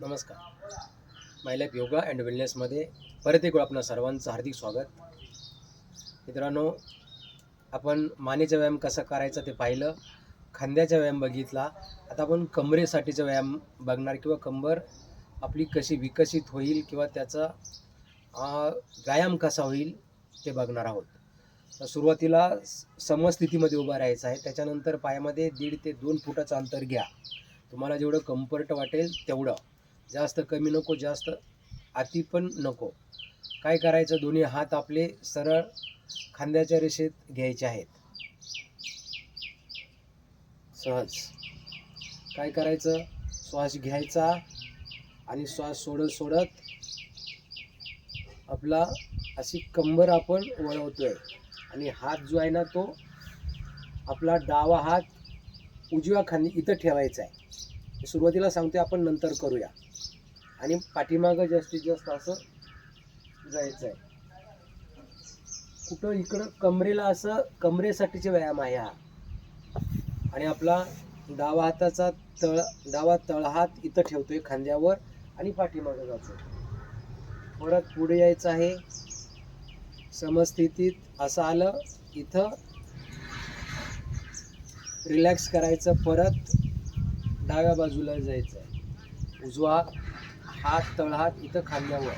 नमस्कार. My life yoga and वेलनेसमध्ये परत एक वेळ आपणा सर्वांचं हार्दिक स्वागत. मित्रांनो आपण मानेचा व्यायाम कसा करायचा ते पाहिलं. खांद्याचा व्यायाम बघितला. आता आपण कमरेसाठीचा व्यायाम बघणार किंवा कंबर आपली कशी विकसित होईल किंवा त्याचा व्यायाम कसा होईल ते बघणार आहोत. सुरुवातीला स- समस्थितीमध्ये उभा राहायचं आहे. त्याच्यानंतर पायामध्ये दीड ते दोन फुटाचं अंतर घ्या. तुम्हाला जेवढं कम्फर्ट वाटेल तेवढं. जास्त कमी नको जास्त अति पण नको. काय करायचं? दोन्ही हात आपले सरळ खांद्याच्या रेषेत घ्यायचे आहेत. सहज. काय करायचं? श्वास घ्यायचा आणि श्वास सोडत सोडत आपला अशी कंबर आपण वळवतोय. आणि हात जो आहे ना तो आपला डावा हात उजव्या खांदी इथं ठेवायचा आहे. सुरुवातीला सांगते आपण नंतर करूया. आणि पाठीमागं जास्तीत जास्त असं जायचं आहे कुठं इकडं कमरेला असं कमरेसाठीचे व्यायाम आहे हा. आणि आपला डावा हाताचा तळ डावा तळहात इथं ठेवतोय खांद्यावर आणि पाठीमागं जातो परत पुढे यायचं आहे. समस्थितीत असं आलं इथं रिलॅक्स करायचं परत डाव्या बाजूला जायचं आहे उजवा हात तळहात इथं खाल्ल्यावर.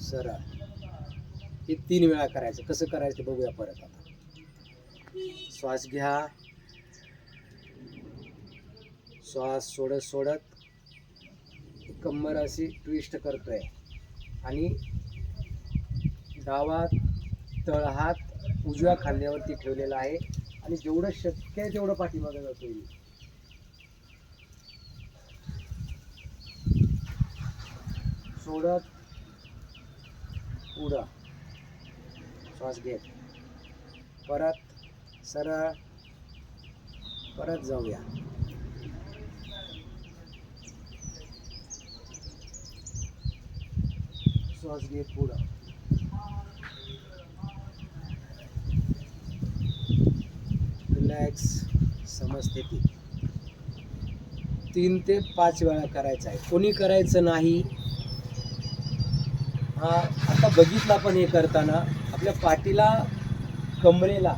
सरळ हे तीन वेळा करायचं. कसं करायचं ते बघूया परत आता. श्वास घ्या. श्वास सोडत सोडत कंबर अशी ट्विस्ट करतोय. आणि डावा तळहात उजव्या खांद्यावरती ठेवलेला आहे. आणि जेवढं शक्य आहे तेवढं पाठीमागे जातो येईल सोडत पुढं श्वास घेत. परत सरळ परत जाऊया. श्वास घेत पुढं समजते ती. तीन ते पाच वेळा करायचं आहे. कोणी करायचं नाही हा आता बघितला पण हे करताना आपल्या पाठीला कमरेला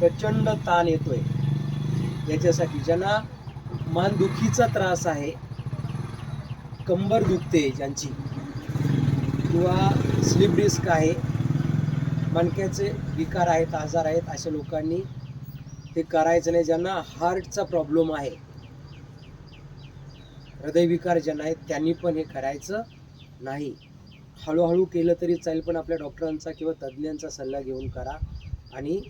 प्रचंड ताण येतोय. याच्यासाठी ज्यांना मानदुखीचा त्रास आहे कंबर दुखते ज्यांची किंवा स्लिप डिस्क आहे मणक्याचे विकार आहेत आजार आहेत अशा लोकांनी ते करायचं नाही ज्यांना हार्टचा प्रॉब्लेम आहे. हृदयविकार ज्यांना आहेत त्यांनी पण हे करायचं नाही. हळूहळू केलं तरी चालेल पण आपल्या डॉक्टरांचा किंवा तज्ज्ञांचा सल्ला घेऊन करा. आणि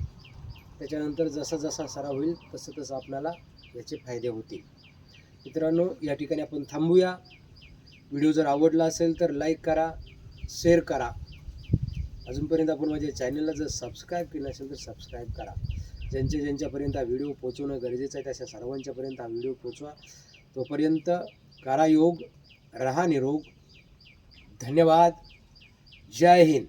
त्याच्यानंतर जसा जसा सराव होईल तसं तसं आपल्याला याचे फायदे होतील. मित्रांनो या ठिकाणी आपण थांबूया. व्हिडिओ जर आवडला असेल तर लाईक करा शेअर करा. अजूनपर्यंत आपण माझ्या चॅनलला जर सबस्क्राईब केलं असेल तर सबस्क्राईब करा. ज्यांच्या ज्यांच्यापर्यंत हा व्हिडिओ पोचवणं गरजेचं आहे त्याच्या सर्वांच्यापर्यंत हा व्हिडिओ पोचवा तोपर्यंत करा योग रहा निरोग. धन्यवाद. जय हिंद.